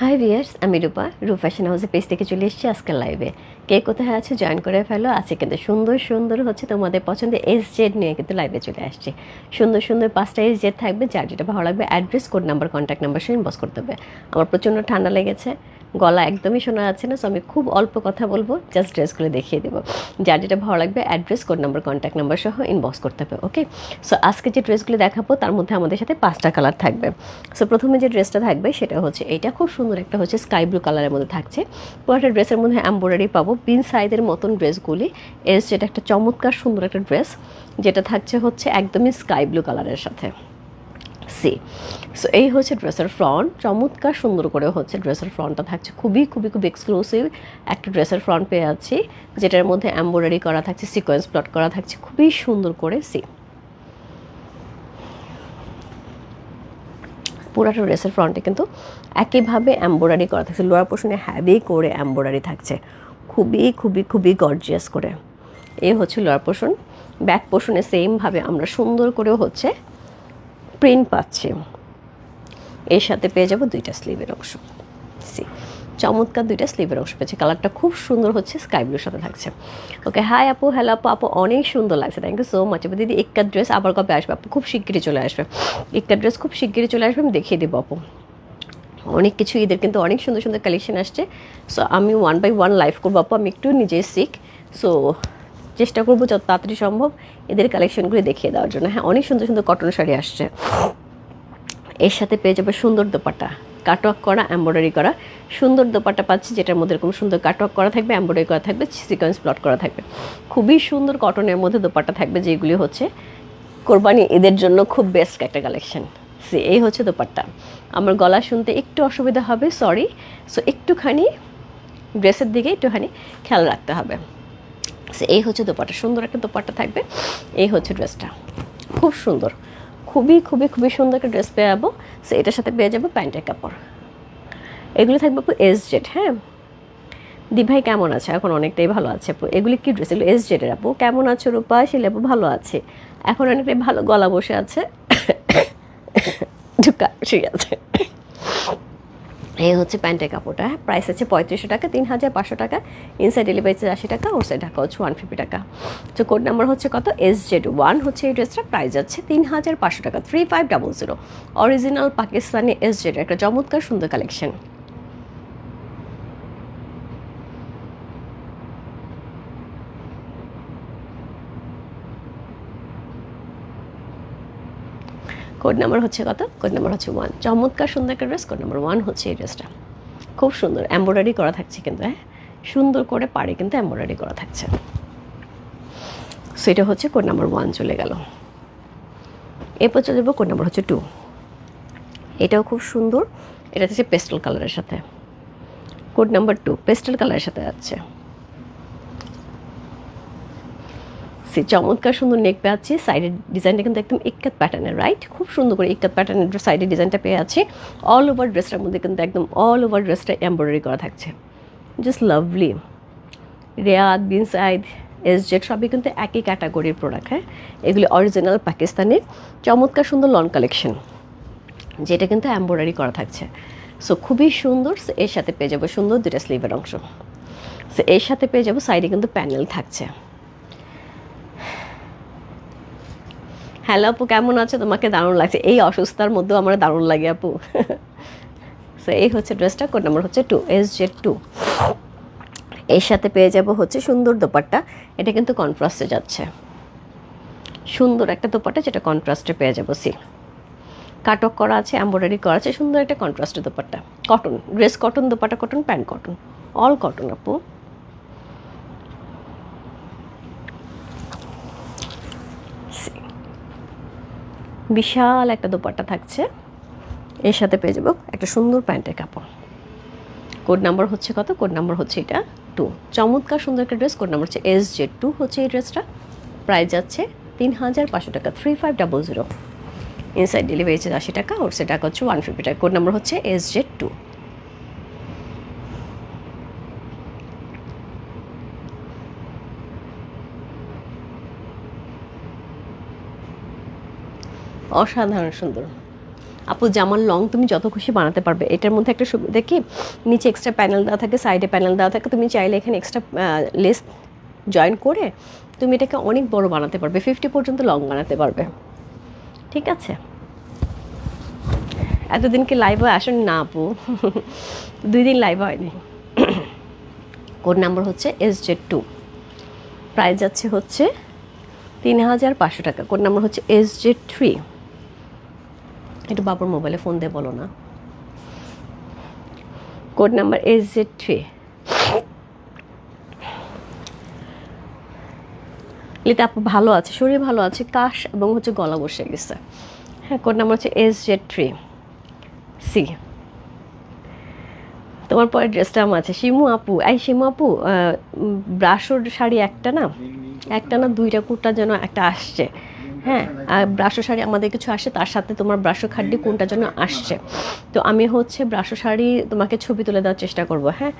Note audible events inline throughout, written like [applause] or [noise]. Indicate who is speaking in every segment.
Speaker 1: High viewers আমি রূপা। রূপ fashion হাউসের পেজ থেকে চলে এসেছি আজকাল লাইভে কে কোথায় আছে জয়েন করে ফেলো। আছে কিন্তু সুন্দর সুন্দর হচ্ছে তোমাদের পছন্দের এস জেড নিয়ে কিন্তু লাইভে চলে আসছে। সুন্দর সুন্দর পাঁচটা এস জেড থাকবে, যার যেটা ভালো লাগবে address code number contact number সে বস করতে হবে। আমার প্রচণ্ড ঠান্ডা লেগেছে। গলা একদমই শোনা যাচ্ছে না সো আমি খুব অল্প কথা বলব জাস্ট ড্রেসগুলো দেখিয়ে দেবো। যার যেটা ভালো লাগবে address code number contact number সহ ইনবক্স করতে হবে ওকে সো আজকে যে ড্রেসগুলো দেখাবো, তার মধ্যে আমাদের সাথে পাঁচটা কালার থাকবে। সো প্রথমে যে ড্রেসটা থাকবে, সেটা হচ্ছে এটা খুব সুন্দর একটা হচ্ছে স্কাই ব্লু কালারের মধ্যে থাকছে। পুরোটা ড্রেসের মধ্যে এম্ব্রয়ডারি পাবো, বিন সাইজের মতন ড্রেসগুলি এস যেটা একটা চমৎকার সুন্দর একটা ড্রেস যেটা থাকছে হচ্ছে একদমই স্কাই ব্লু কালারের সাথে। সি। সো এই হচ্ছে ড্রেসের ফ্রন্ট চমৎকার সুন্দর করে হচ্ছে ড্রেসের ফ্রন্টটা থাকছে। খুবই খুবই খুব এক্সক্লুসিভ একটা ড্রেসের ফ্রন্ট পেয়ে যাচ্ছি, যেটার মধ্যে এম্ব্রয়ডারি করা থাকছে সিকোয়েন্স প্লট করা থাকছে। খুবই সুন্দর করে সি। পুরাটা ড্রেসের ফ্রন্টে কিন্তু একইভাবে এম্ব্রয়ডারি করা থাকছে। লোয়ার পোর্শনে হ্যাভি করে এম্ব্রয়ডারি থাকছে। খুবই খুবই খুবই গর্জিয়াস করে। এই হচ্ছে লোয়ার পোর্শন ব্যাক পোর্শনে সেমভাবে আমরা সুন্দর করে হচ্ছে প্রিন্ট পাচ্ছি। এর সাথে পেয়ে যাব দুইটা স্লিভের অংশ। সি চমৎকার দুইটা স্লিভের অংশ পেয়েছে। কালারটা খুব সুন্দর হচ্ছে স্কাই ব্লুর সাথে থাকছে। ওকে হাই আপু হ্যালো আপু আপু, অনেক সুন্দর লাগছে। থ্যাংক ইউ সো মাচ আপু। দিদি, একটা ড্রেস আবার কবে আসবে আপু? খুব শিগগিরই চলে আসবে। একটা ড্রেস খুব শিগগিরই চলে আসবে, আমি দেখিয়ে দেবো আপু। অনেক কিছু ঈদের কিন্তু অনেক সুন্দর সুন্দর কালেকশন আসছে। সো আমি ওয়ান বাই ওয়ান লাইভ করব আপু। আমি একটু নিজে শিখ সো চেষ্টা করব যত তাড়াতাড়ি সম্ভব এদের কালেকশনগুলি দেখিয়ে দেওয়ার জন্য। হ্যাঁ অনেক সুন্দর সুন্দর কটন শাড়ি আসছে। এর সাথে পেয়ে যাবে সুন্দর দোপাট্টা। কাটওয়ার্ক করা এম্ব্রয়ডারি করা। সুন্দর দোপাট্টা পাচ্ছি যেটার মধ্যে এরকম সুন্দর কাটওয়ার্ক করা থাকবে এম্ব্রয়ডারি করা থাকবে সিকোয়েন্স প্লট করা থাকবে। খুবই সুন্দর কটনের মধ্যে দোপাট্টা থাকবে যেগুলি হচ্ছে কোরবানি এদের জন্য খুব বেস্ট একটা কালেকশন সে, এই হচ্ছে দোপাট্টা। আমার গলা শুনতে একটু অসুবিধা হবে সরি সো একটুখানি ড্রেসের দিকে একটুখানি খেয়াল রাখতে হবে। সে এই হচ্ছে দোপাট্টা। সুন্দর একটা দোপাট্টা থাকবে। এই হচ্ছে ড্রেসটা। খুব সুন্দর। খুবই খুবই খুবই সুন্দর একটা ড্রেস পেয়ে যাব। সো এটার সাথে পেয়ে যাব প্যান্টের কাপড়। এগুলো থাকবে আপু এস জেড হ্যাঁ? দি ভাই কেমন আছে? এখন অনেকটাই ভালো আছে আপু। এগুলি কি ড্রেস? এগুলো এস জেডের আপু। কেমন আছো রূপা? শিলে আপু ভালো আছে। এখন অনেকটাই ভালো গলা বসে আছে। [coughs] ঢুকা ঠিক আছে। এই হচ্ছে প্যান্টের কাপড়টা। হ্যাঁ প্রাইস আছে পঁয়ত্রিশশো টাকা তিন হাজার পাঁচশো টাকা। ইনসাইড ডেলিভারি চার্জ আশি টাকা ওর সাইড ঢাকা হচ্ছে ওয়ান ফিফটি টাকা। তো কোড নাম্বার হচ্ছে কত? এস জেড ওয়ান হচ্ছে এই ড্রেসটা প্রাইস আছে তিন হাজার পাঁচশো টাকা three five double zero original Pakistani S Z একটা চমৎকার, সুন্দর কালেকশন কোড নাম্বার হচ্ছে কত? কোড নাম্বার হচ্ছে ওয়ান চমৎকার, সুন্দর একটা ড্রেস, কোড নাম্বার ওয়ান হচ্ছে এই ড্রেসটা। খুব সুন্দর এম্ব্রয়ডারি করা থাকছে কিন্তু হ্যাঁ? সুন্দর করে পাড়ে কিন্তু এম্ব্রয়ডারি করা থাকছে। সেটা হচ্ছে কোড নাম্বার ওয়ান চলে গেল। এরপর চলে যাব কোড নাম্বার হচ্ছে টু এটাও খুব সুন্দর, এটা হচ্ছে পেস্টাল কালারের সাথে। কোড নাম্বার টু পেস্টাল কালারের সাথে যাচ্ছে সে চমৎকার সুন্দর নেক পেয়ে আছি সাইডের ডিজাইনটা কিন্তু একদম ইক্কাত প্যাটার্নের রাইট খুব সুন্দর করে ইক্কাত প্যাটার্নের সাইডের ডিজাইনটা পেয়ে আছি। অল ওভার ড্রেসটার মধ্যে কিন্তু একদম অল ওভার ড্রেসটা এমব্রয়ডারি করা থাকছে। Just lovely Riyad bin Said S Z সবই কিন্তু একই ক্যাটাগরির প্রোডাক্ট হ্যাঁ? এগুলি অরিজিনাল পাকিস্তানের। চমৎকার সুন্দর লন কালেকশন যেটা কিন্তু এমব্রয়ডারি করা থাকছে। সো খুবই সুন্দর। এর সাথে পেয়ে যাব সুন্দর দুটা স্লিভের অংশ। সো এর সাথে পেয়ে যাব সাইডে কিন্তু প্যানেল থাকছে। হ্যালো আপু, কেমন আছে? তোমাকে দারুণ লাগছে। এই অসুস্থতার মধ্যেও আমার দারুণ লাগে আপু। সো এই হচ্ছে ড্রেসটা কোড নাম্বার হচ্ছে টু এস জেড টু এর সাথে পেয়ে যাব হচ্ছে সুন্দর দোপাট্টা। এটা কিন্তু কন্ট্রাস্টে যাচ্ছে। সুন্দর একটা দোপাট্টা, যেটা কন্ট্রাস্টে পেয়ে যাব সি কাটক করা আছে এম্ব্রয়ডারি করা আছে, সুন্দর একটা কন্ট্রাস্টের dupatta. Cotton dress cotton dupatta cotton pant cotton all cotton আপু। বিশাল একটা দোপাট্টা থাকছে। এর সাথে পেয়ে যাব একটা সুন্দর প্যান্টের কাপড়। কোড নাম্বার হচ্ছে কত? কোড নাম্বার হচ্ছে এটা টু চমৎকার সুন্দর একটা ড্রেস, কোড নাম্বার হচ্ছে এস জে টু হচ্ছে এই ড্রেসটা। প্রাইস যাচ্ছে তিন হাজার পাঁচশো টাকা three five double zero inside delivery charge আশি টাকা ওর টাকা হচ্ছে ওয়ান ফিফটি টাকা। কোড নাম্বার হচ্ছে এস জে টু অসাধারণ, সুন্দর। আপু, জামার লং তুমি যত খুশি বানাতে পারবে। এটার মধ্যে একটা সুবিধা কি? নিচে এক্সট্রা প্যানেল দেওয়া থাকে সাইডে প্যানেল দেওয়া থাকে। তুমি চাইলে এখানে এক্সট্রা লেস জয়েন করে তুমি এটাকে অনেক বড় বানাতে পারবে। ফিফটি পর্যন্ত লং বানাতে পারবে। ঠিক আছে? এতদিন কি লাইভে আসেন? না, আপু। দুই দিন লাইভ হয়নি। কোড নাম্বার হচ্ছে এস জেড টু প্রাইস যাচ্ছে হচ্ছে তিন হাজার পাঁচশো টাকা। কোড নাম্বার হচ্ছে এস জেড থ্রি একটু বাবুর মোবাইলে ফোন দিয়ে বলো না। Code number S Z three Lita আপু ভালো আছে, শরীর ভালো আছে, কাশ এবং হচ্ছে গলা বসে গেছে। হ্যাঁ কোড নাম্বার হচ্ছে এস জেড থ্রি সি। তোমার পরের ড্রেসটা আমার আছে। শিমু আপু, এই শিমু আপু ব্রাশোর শাড়ি একটা না? একটা না দুইটা কুর্তা যেন একটা আসছে। হ্যাঁ আর ব্রাশো শাড়ি আমাদের কিছু আসে, তার সাথে তোমার ব্রাশো খাড্ডি কোনটা যেন আসছে। তো আমি হচ্ছে ব্রাশো শাড়ি তোমাকে ছবি তুলে দেওয়ার চেষ্টা করব হ্যাঁ?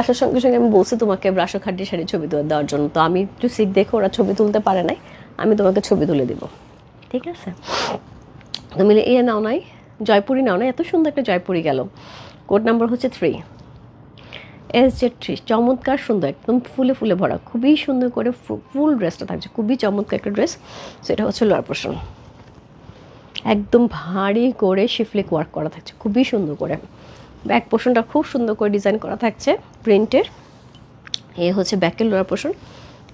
Speaker 1: আসার সঙ্গে সঙ্গে আমি বলছি তোমাকে ব্রাশো খাড্ডি শাড়ি ছবি তুলে দেওয়ার জন্য। তো আমি একটু সিক দেখে ওরা ছবি তুলতে পারে নাই, আমি তোমাকে ছবি তুলে দিব। ঠিক আছে? তুমি এ নাও নাই, জয়পুরি নাও না এত সুন্দর একটা জয়পুরি গেল। কোড নাম্বার হচ্ছে থ্রি এস জেড থ্রি, চমৎকার সুন্দর, একদম ফুলে ফুলে ভরা, খুবই সুন্দর করে ফুল ড্রেসটা থাকছে, খুবই চমৎকার একটা ড্রেস। সেটা হচ্ছে লোয়ার পোর্শন। একদম ভারী করে শিফলিক ওয়ার্ক করা থাকছে, খুবই সুন্দর করে। ব্যাক পোর্শনটা খুব সুন্দর করে ডিজাইন করা থাকছে, প্রিন্টের। এ হচ্ছে ব্যাকের লোয়ার পোর্শন,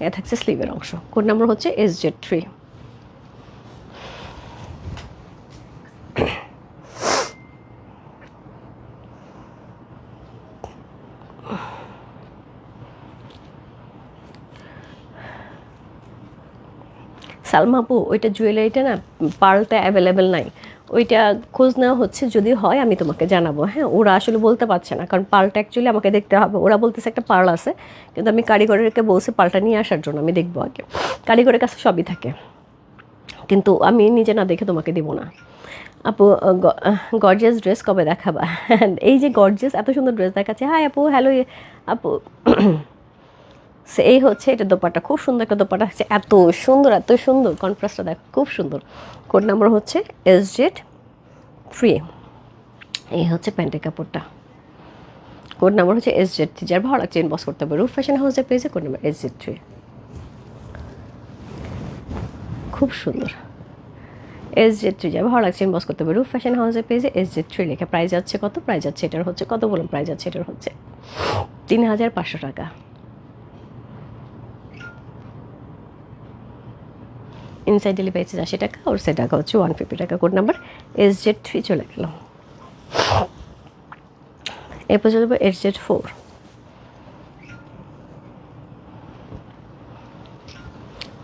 Speaker 1: এ থাকছে স্লিভের অংশ। কোড নাম্বার হচ্ছে এস জেড থ্রি। সালমা আপু, ওইটা জুয়েলারিটা না পার্লটা অ্যাভেলেবেল নাই। ওইটা খোঁজ নেওয়া হচ্ছে, যদি হয় আমি তোমাকে জানাব। হ্যাঁ ওরা আসলে বলতে পারছে না, কারণ পার্লটা অ্যাকচুয়ালি আমাকে দেখতে হবে। ওরা বলতেছে একটা পার্ল আছে, কিন্তু আমি কারিগরেরকে বলছি পার্লটা নিয়ে আসার জন্য, আমি দেখব আগে। কারিগরের কাছে সবই থাকে। কিন্তু আমি নিজে না দেখে তোমাকে দিব না। আপু গর্জিয়াস ড্রেস কবে দেখাবা? [laughs] এই যে গর্জিয়াস এত সুন্দর ড্রেস দেখাচ্ছে। হাই আপু হ্যালো আপু। সে এই হচ্ছে এটা দোপাটা খুব সুন্দর একটা দোপাটা হচ্ছে এত সুন্দর এত সুন্দর। কনফ্রাস্টটা দেখ, খুব সুন্দর। কোড নাম্বার হচ্ছে এস জেড থ্রি এই হচ্ছে প্যান্টের কাপড়টা। কোড নাম্বার হচ্ছে এস জেড থ্রি যার ভালো লাগছে ইনবক্স করতে হবে। রুফ ফ্যাশন হাউসের পেয়েছে code number S Z three খুব সুন্দর। এস জেড থ্রি যার ভালো লাগছে ইনবক্স করতে হবে। রুফ ফ্যাশন হাউসের পেয়েছে এস জেড থ্রি লেখা। প্রাইস যাচ্ছে কত? প্রাইস যাচ্ছে, এটার হচ্ছে কত বলুন? প্রাইস যাচ্ছে, এটার হচ্ছে তিন হাজার পাঁচশো টাকা। ইনসাইড ডেলি পেয়েছে আশি টাকা ওর সে টাকা হচ্ছে ওয়ান ফিফটি টাকা code number S Z three চলে গেল। এরপর চলে যাব এস জেড ফোর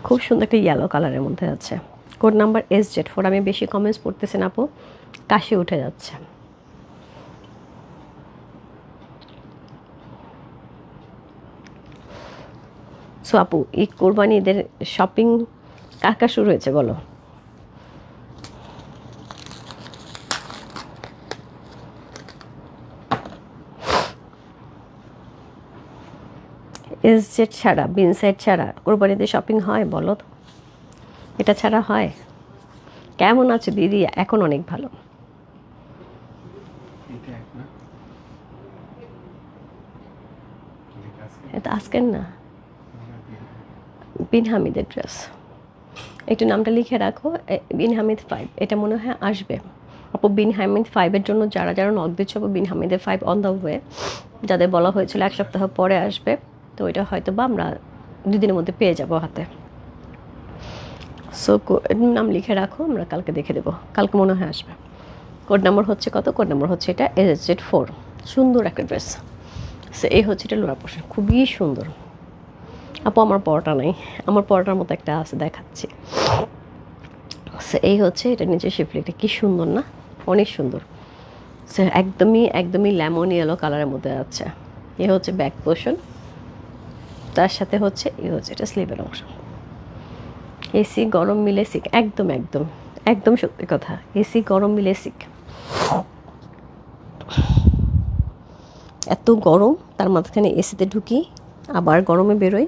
Speaker 1: খুব সুন্দর একটা ইয়েলো কালারের মধ্যে আছে। Code number S Z four আমি বেশি কমেন্টস পড়তেছি না আপু, কাশি উঠে যাচ্ছে। সো আপু, এই কোরবানি ঈদের শপিং কাকা শুরু হয়েছে বলো। এস জেড ছাড়া বিন সাইড ছাড়া কোরবানিতে শপিং হয় বলো তো। এটা ছাড়া হয়। কেমন আছে দিদি? এখন অনেক ভালো। এটা আজকের না? বিন হামিদের ড্রেস একটু নামটা লিখে রাখো বিন হামিদ ফাইভ এটা মনে হয় আসবে। আপু বিন হামিদ ফাইভের জন্য যারা যারা নক দিচ্ছে বিন হামিদের ফাইভ অন দ্য ওয়ে যাদের বলা হয়েছিল এক সপ্তাহ পরে আসবে, তো এটা হয়তো বা আমরা দুদিনের মধ্যে পেয়ে যাব হাতে। সো নাম লিখে রাখো, আমরা কালকে দেখে দেবো। কালকে মনে হয় আসবে। কোড নাম্বার হচ্ছে কত? কোড নাম্বার হচ্ছে এটা এস জেড ফোর সুন্দর একটা ড্রেস সো এই হচ্ছে এটা লোরা পোশাক খুবই সুন্দর। আপু, আমার পরোটা নাই। আমার পরোটার মতো একটা আছে, দেখাচ্ছি। এই হচ্ছে এটা নিচে শিফলিটা কি সুন্দর না? অনেক সুন্দর। একদমই একদমই লেমন ইয়েলো কালারের মধ্যে আছে। এ হচ্ছে ব্যাক পোর্শন তার সাথে হচ্ছে, এ হচ্ছে এটা স্লিভের অংশ। এসি গরম মিলে সিক একদম একদম একদম সত্যি কথা। এসি গরম মিলে সিক এত গরম, তার মাঝখানে এসিতে ঢুকি, আবার গরমে বেরোই।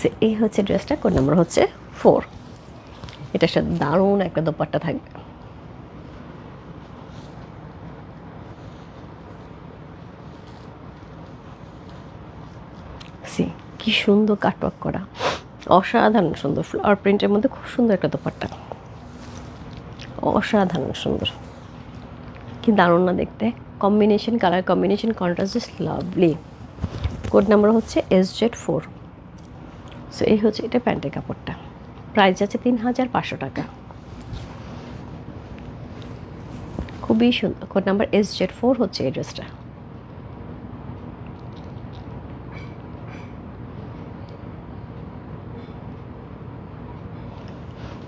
Speaker 1: সে এই হচ্ছে ড্রেসটা, কোড নাম্বার হচ্ছে ফোর। এটার সাথে দারুণ একটা দোপাট্টা থাকবে। সি, কি সুন্দর কাটওয়ার্ক করা। অসাধারণ সুন্দর ফ্লাওয়ার প্রিন্টের মধ্যে খুব সুন্দর একটা দোপাট্টা। অসাধারণ সুন্দর। কি দারুণ না দেখতে। Combination colour combination contrast just lovely code number হচ্ছে এস জেড ফোর সো এই হচ্ছে এটা প্যান্টের কাপড়টা। প্রাইস আছে তিন হাজার পাঁচশো টাকা। খুবই সুন্দর। Code number S Z four হচ্ছে এই ড্রেসটা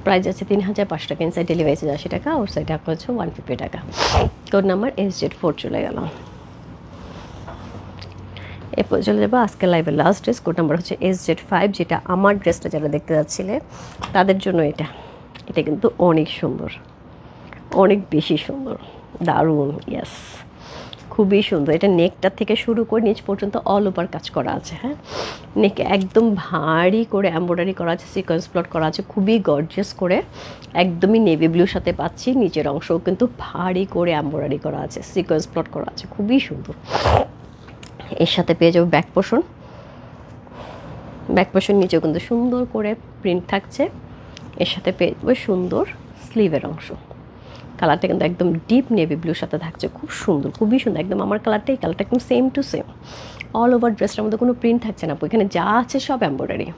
Speaker 1: প্রাইস আছে তিন হাজার পাঁচশো টাকা। ইনসাইড ডেলিভারি চার্জ আশি টাকা ওর সাইড হচ্ছে ওয়ান ফিফটি টাকা। Code number S Z four চলে গেল। এরপর চলে যাব আজকে লাইভের লাস্ট ড্রেস কোড নাম্বার হচ্ছে এস জেড ফাইভ যেটা আমার ড্রেসটা যারা দেখতে যাচ্ছিলে, তাদের জন্য এটা। এটা কিন্তু অনেক সুন্দর। অনেক বেশি সুন্দর। দারুণ ইয়াস খুবই সুন্দর। এটা নেকটা থেকে শুরু করে নিচ পর্যন্ত অল ওভার কাজ করা আছে হ্যাঁ? নেকে একদম ভারী করে এম্ব্রয়ডারি করা আছে সিকোয়েন্স প্লট করা আছে, খুবই গর্জিয়াস করে। একদমই নেভি ব্লুর সাথে পাচ্ছি। নিচের অংশও কিন্তু ভারী করে এম্ব্রয়ডারি করা আছে সিকোয়েন্স প্লট করা আছে, খুবই সুন্দর। এর সাথে পেয়ে যাব ব্যাক পোষণ ব্যাক পোষণ নিচেও কিন্তু সুন্দর করে প্রিন্ট থাকছে। এর সাথে পেয়ে যাব সুন্দর স্লিভের অংশ। কালারটা কিন্তু একদম ডিপ নেভি ব্লুর সাথে থাকছে, খুব সুন্দর, খুবই সুন্দর। একদম আমার কালারটা এই কালারটা একদম same to same all over ড্রেসটার মধ্যে কোনো প্রিন্ট থাকছে না। এখানে যা আছে সব এম্ব্রয়ডারি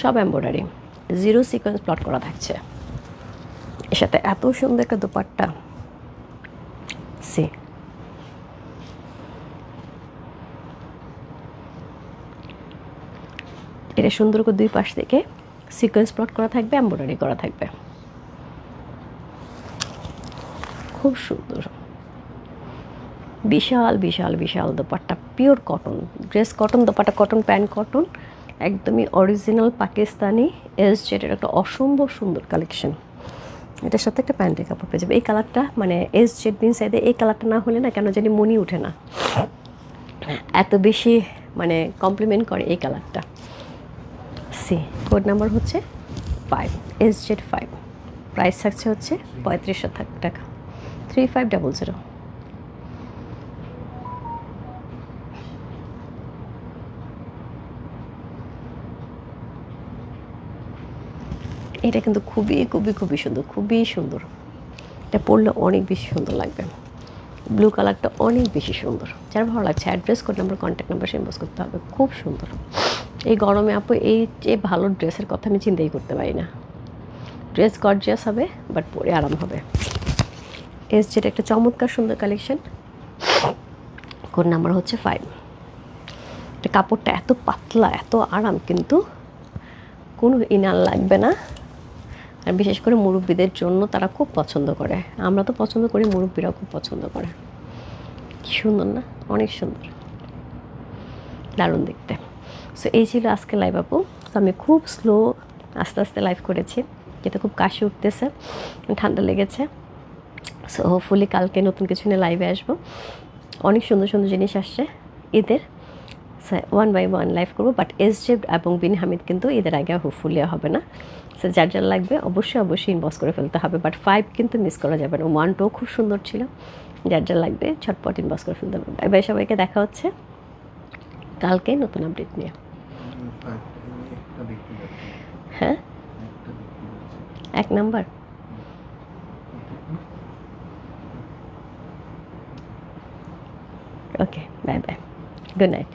Speaker 1: সব এম্ব্রয়ডারি জিরো সিকোয়েন্স প্লট করা থাকছে। এর সাথে এত সুন্দর একটা দোপাট্টা। সে এটা সুন্দর করে দুই পাশ থেকে সিকোয়েন্স প্লট করা থাকবে এম্ব্রয়ডারি করা থাকবে। খুব সুন্দর। বিশাল বিশাল বিশাল dupatta pure cotton dress cotton dupatta cotton pants cotton একদমই অরিজিনাল পাকিস্তানি এস জেটের একটা অসম্ভব সুন্দর কালেকশন এটার সাথে একটা প্যান্টের কাপড় পেয়ে যাবে। এই কালারটা মানে এস জেড বিন সাইডে এই কালারটা না হলে না কেন জানি মনি উঠে না। এত বেশি মানে কমপ্লিমেন্ট করে এই কালারটা সি। কোড নাম্বার হচ্ছে five S Z five price থাকছে হচ্ছে পঁয়ত্রিশশো টাকা। Three five double zero. এটা কিন্তু খুবই খুবই খুবই সুন্দর খুবই সুন্দর। এটা পরলে অনেক বেশি সুন্দর লাগবে। ব্লু কালারটা অনেক বেশি সুন্দর। যার ভালো লাগছে address code number contact number send করতে হবে। খুব সুন্দর। এই গরমে আপু, এই যে ভালো ড্রেসের কথা আমি চিন্তাই করতে পারি না। ড্রেস গর্জিয়াস হবে বাট পরে আরাম হবে। এস যেটা একটা চমৎকার সুন্দর কালেকশন কোড নাম্বার হচ্ছে ফাইভ এটা কাপড়টা এত পাতলা, এত আরাম, কিন্তু কোনো ইনার লাগবে না। আর বিশেষ করে মুরব্বীদের জন্য তারা খুব পছন্দ করে। আমরা তো পছন্দ করি, মুরব্বীরাও খুব পছন্দ করে। সুন্দর না? অনেক সুন্দর। দারুণ দেখতে। সো এই ছিল আজকে লাইভ আপু। তো আমি খুব স্লো আস্তে আস্তে লাইভ করেছি। যেটা খুব কাশি উঠতেছে, ঠান্ডা লেগেছে। সো হোপফুলি কালকে নতুন কিছু নিয়ে লাইভে আসব। অনেক সুন্দর সুন্দর জিনিস আসছে ঈদের। ওয়ান বাই ওয়ান লাইভ করব। বাট এস জে এবং বিন হামিদ কিন্তু ঈদের আগে হোপফুলি হবে না। সো যার যার লাগবে অবশ্যই অবশ্যই ইনবক্স করে ফেলতে হবে। বাট ফাইভ কিন্তু মিস করা যাবে না। ওয়ান টু খুব সুন্দর ছিল। যার যার লাগবে ছটপট ইনবক্স করে ফেলতে হবে। বাই সবাইকে, দেখা হচ্ছে। কালকে নতুন আপডেট নিয়ে। হ্যাঁ?
Speaker 2: একটা দেখতে পাচ্ছি
Speaker 1: এক number. Okay bye bye good night